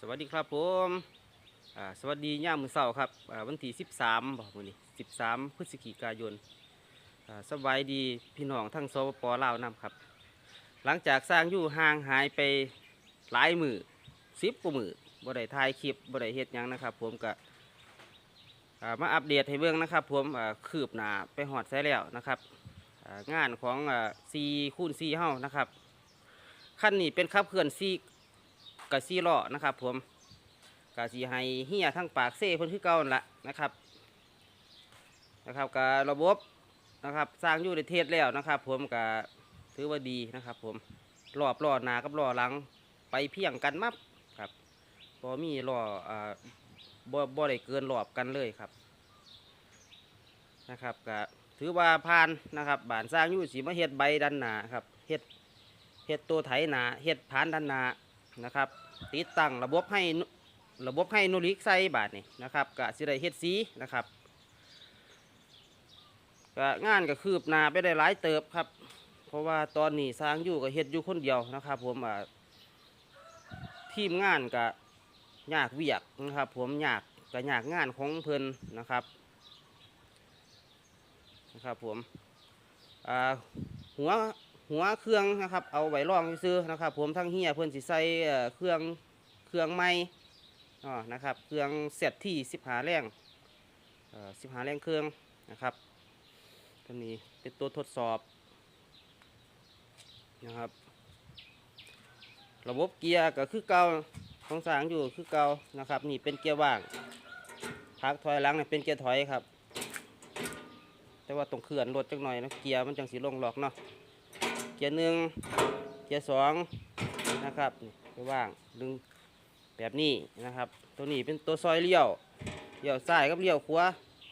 สวัสดีครับผมสวัสดีย่ามมือเสาครับวันที่13บอกวันนี้13 พฤศจิกายนสบายดีพี่น้องทั้งสปปลาวนำครับ หลังจากสร้างอยู่ห่างหายไปหลายมือสิบกว่ามือบ่ได้ถ่ายคลิปบ่ได้เฮ็ดยังนะครับ ผมก็มาอัปเดตให้เบิ่งนะครับ ผมคืบหน้าไปหอดใส่แล้วนะครับงานของอ่า4คูณ4เฮานะครับขั้นนี้เป็นขับเคลื่อน4 กะซีล้อนะครับผมกะสีให้เฮียทั้งปากเซ่เพิ่นคือเก่านั่นละนะครับนะครับกะระบบนะครับสร้างอยู่ในเทศแล้วนะครับ ผมกะถือว่าดีนะครับ ผมรอบล้อหนากับล้อหลังไปเพียงกันมับครับบ่มีล้ออ่าบ่บ่ได้เกินรอบกันเลยครับนะครับกะถือว่าผ่านนะครับบานสร้างอยู่สีมาเฮ็ดใบดันหนาครับเฮ็ดเฮ็ดตัวไถหนาเฮ็ดผานดันหนา นะครับ ติดตั้งระบบให้ระบบให้นูริกใส่บาทนี่นะครับกะสิได้เฮ็ดสีนะครับก็งานก็คืบหน้าไปได้หลายเติบครับ เพราะว่าตอนนี้สร้างอยู่ก็เฮ็ดอยู่คนเดียวนะครับ ผมอ่าทีมงานก็ยากเวียกนะครับ ผมยากก็ยากงานของเพิ่นนะครับนะครับผมหัว หัวเครื่องนะครับ เอาไว้รองซื้อนะครับ ผมทั้งเฮียเพื่อนสิใส่เครื่องเครื่องไม้อ๋อนะครับ เครื่องเสร็จที่สิบหาแรงสิบหาแรงเครื่องนะครับตัวนี้เป็นตัวทดสอบนะครับ ระบบเกียร์ก็คือเก่าของสางอยู่คือเก่านะครับ นี่เป็นเกียร์ว่างพักถอยหลังเนี่ยเป็นเกียร์ถอยครับ แต่ว่าต้องเคลื่อนรถจังหน่อยนะเกียร์มันจังสีลงหลอกเนาะ เกียร์หนึ่งเกียร์สองนะครับไปว่างดึงแบบนี้นะครับ ตัวนี้เป็นตัวซอยเลี้ยวเลี้ยวซ้ายกับเลี้ยวขวา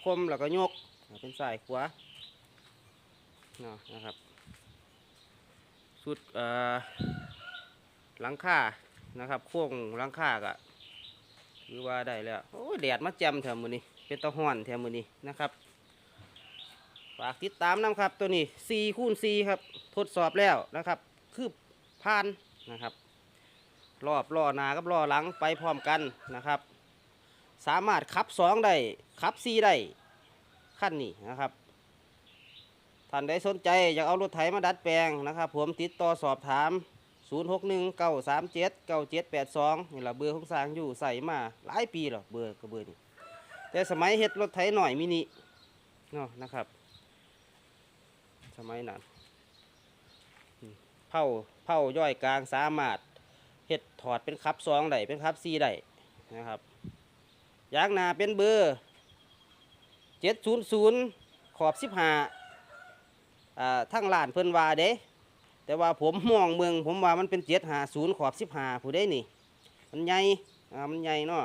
คมแล้วก็ยกเป็นซ้ายขวาเนาะนะครับสุดหลังคานะครับโค้งหลังคาก็ถือว่าได้แล้วโอ้แดดมาแจ่มแถวมือนี้เป็นตะห้อนแถวมือนี้นะครับ ฝากติดตามน้ำครับตัวนี้4คูณ4ครับ ทดสอบแล้วนะครับ คือผ่านนะครับ รอบล้อหน้ากับล้อหลังไปพร้อมกันนะครับ สามารถขับ 2 ได้ขับ 4 ได้ขั้นนี้นะครับท่านใดสนใจอยากเอารถไถมาดัดแปลงนะครับ ผมติดต่อสอบถาม 061 937 9782นี่แหละเบอร์ของสางอยู่ใส่มาหลายปีแล้วเบอร์ก็เบอร์นี้แต่สมัยเฮ็ดรถไถหน่อยมินิเนาะนะครับ สมัยนั้นเผาเผาย่อยกลางสามารถเฮ็ดถอดเป็นคับสองได้เป็นคับสี่ได้นะครับยางนาเป็นเบอร์เจ็ดศูนย์ศูนย์ขอบสิบห้าทั้งลานเพิ่นว่าเด้ แต่ว่าผมมองเมืองผมว่ามันเป็นเจ็ดหาศูนย์ขอบสิบห้าผู้ได้นี่ มันใหญ่มันใหญ่เนาะ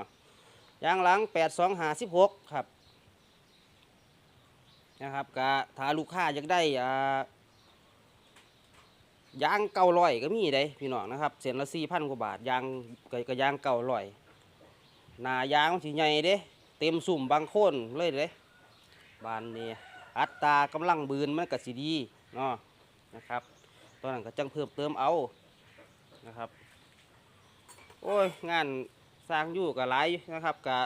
ยางหลังแปดสองหาสิบหกครับ นะครับก็ถ้าลูกค้าอยากได้อ่ายางเก่าร้อยก็มีได้พี่น้องนะครับเส้นละสี่พันกว่าบาทยางก็ยางเก่าร้อยหนายางมันสิใหญ่เด้ เต็มสุ่มบางโคนเลยเด้บานนี้อัตรากำลังบืนมันก็สิดีเนาะนะครับตอนนั้นก็จังเพิ่มเติมเอานะครับ โอ้ยงานสร้างอยู่กับหลายนะครับกับ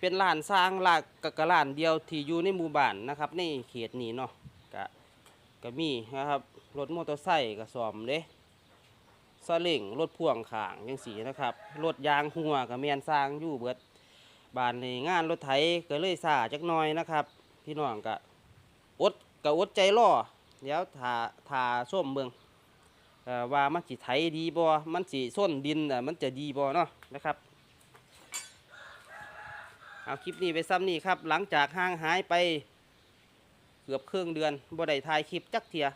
เป็นร้านสร้างลากกะกะร้านเดียวที่อยู่ในหมู่บ้านนะครับ ในเขตนี้เนาะกะก็มีนะครับรถมอเตอร์ไซค์ก็ซ่อมเด้ซาเล้งรถพ่วงขางจังสีนะครับรถยางหัวก็แมนสร้างอยู่เบิดบ้านในงานรถไถก็เลยซาจักหน่อยนะครับ พี่น้องก็อดก็อดใจรอเดี๋ยวถาถาส้มเบิ่งว่ามันสิไถดีบ่มันสิส้นดินมันจะดีบ่เนาะนะครับ เอาคลิปนี้ไปซ้ำนี่ครับ หลังจากห่างหายไปเกือบครึ่งเดือนบ่ได้ถ่ายคลิปจักเทีย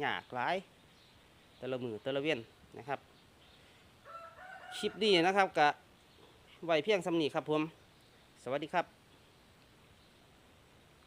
หยากหลายแต่ละมือแต่ละเวียนนะครับ คลิปนี้นะครับกะไว้เพียงซ้ำนี่ครับผม สวัสดีครับ